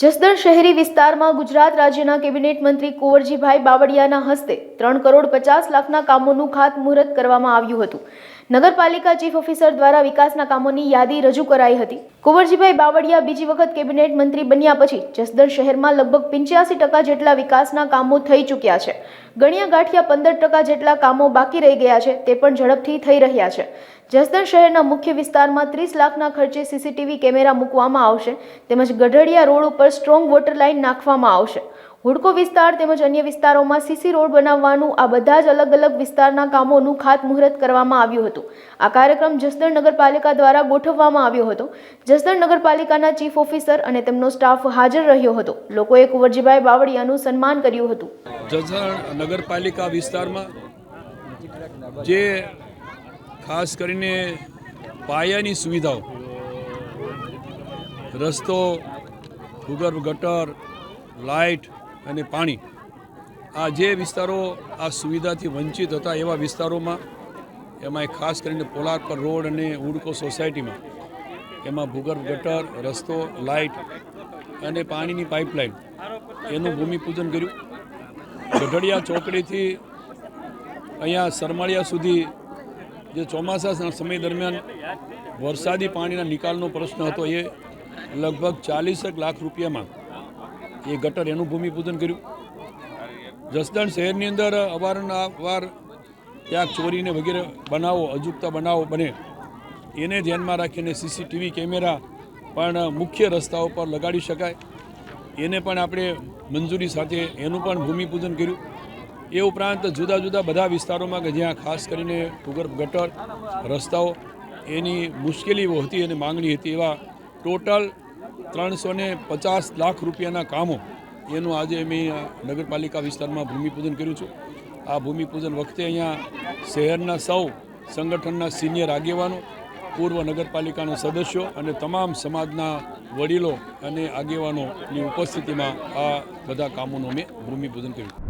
જસદણ શહેરી વિસ્તારમાં ગુજરાત રાજ્યના કેબિનેટ મંત્રી કુંવરજીભાઈ બાવળિયાના હસ્તે ત્રણ કરોડ પચાસ લાખના કામોનું ખાતમુહૂર્ત કરવામાં આવ્યું હતું. નગરપાલિકા ચીફ ઓફિસર દ્વારા વિકાસના કામોની યાદી રજૂ કરાઈ હતી. કુંવરજીભાઈ બાવળિયા બીજી વખત કેબિનેટ મંત્રી બન્યા પછી જસદણ શહેરમાં લગભગ પંચ્યાસી ટકા જેટલા વિકાસના કામો થઈ ચૂક્યા છે. ગણ્યા ગાંઠિયા પંદર ટકા જેટલા કામો બાકી રહી ગયા છે, તે પણ ઝડપથી થઈ રહ્યા છે. જસદણ શહેરના મુખ્ય વિસ્તારમાં ત્રીસ લાખના ખર્ચે સીસીટીવી કેમેરા મૂકવામાં આવશે, તેમજ ગઢડિયા રોડ ઉપર સ્ટ્રોંગ વોટર લાઇન નાખવામાં આવશે. હુડકો વિસ્તાર તેમજ અન્ય વિસ્તારોમાં સીસી રોડ બનાવવાનું આ બધા જ અલગ અલગ વિસ્તારના કામોનું ખાતમુહૂર્ત કરવામાં આવ્યું હતું. આ કાર્યક્રમ જસદણ નગરપાલિકા દ્વારા ગોઠવવામાં આવ્યો હતો. જસદણ નગરપાલિકાના ચીફ ઓફિસર અને તેમનો સ્ટાફ હાજર રહ્યો હતો. લોકોએ કુંવરજીભાઈ બાવળિયાનું સન્માન કર્યું હતું. જસદણ નગરપાલિકા વિસ્તારમાં જે ખાસ કરીને પાયાની સુવિધાઓ, રસ્તો, ભૂગર્ભ ગટર, લાઇટ અને પાણી. આ જે વિસ્તારો આ સુવિધાથી વંચિત હતા એવા વિસ્તારોમાં, એમાં ખાસ કરીને પોલાર રોડ અને ઉડકો સોસાયટીમાં, એમાં ભૂગર્ભ ગટર, રસ્તો, લાઇટ અને પાણીની પાઇપલાઇન એનું ભૂમિપૂજન કર્યું. ગઢડિયા ચોકડીથી અહીંયા સરમાળિયા સુધી જે ચોમાસાના સમય દરમિયાન વરસાદી પાણીના નિકાલનો પ્રશ્ન હતો એ લગભગ ચાલીસેક લાખ રૂપિયામાં એ ગટર એનું ભૂમિપૂજન કર્યું. જસદણ શહેરની અંદર અવારનવાર ક્યાંક ચોરીને વગેરે બનાવો અજુકતા બનાવો બને, એને ધ્યાનમાં રાખીને સીસીટીવી કેમેરા પણ મુખ્ય રસ્તાઓ પર લગાડી શકાય. એને પણ આપણે મંજૂરી સાથે એનું પણ ભૂમિપૂજન કર્યું. એ ઉપરાંત જુદા જુદા બધા વિસ્તારોમાં કે જ્યાં ખાસ કરીને ભૂગર્ભ ગટર રસ્તાઓ, એની મુશ્કેલીઓ હતી અને માંગણી હતી એવા ટોટલ ત્રણસો ને પચાસ લાખ રૂપિયાના કામો એનું આજે મેં નગરપાલિકા વિસ્તારમાં ભૂમિપૂજન કર્યું છું. આ ભૂમિપૂજન વખતે અહીંયા શહેરના સૌ સંગઠનના સિનિયર આગેવાનો, પૂર્વ નગરપાલિકાના સદસ્યો અને તમામ સમાજના વડીલો અને આગેવાનોની ઉપસ્થિતિમાં આ બધા કામોનું અમે ભૂમિપૂજન કર્યું.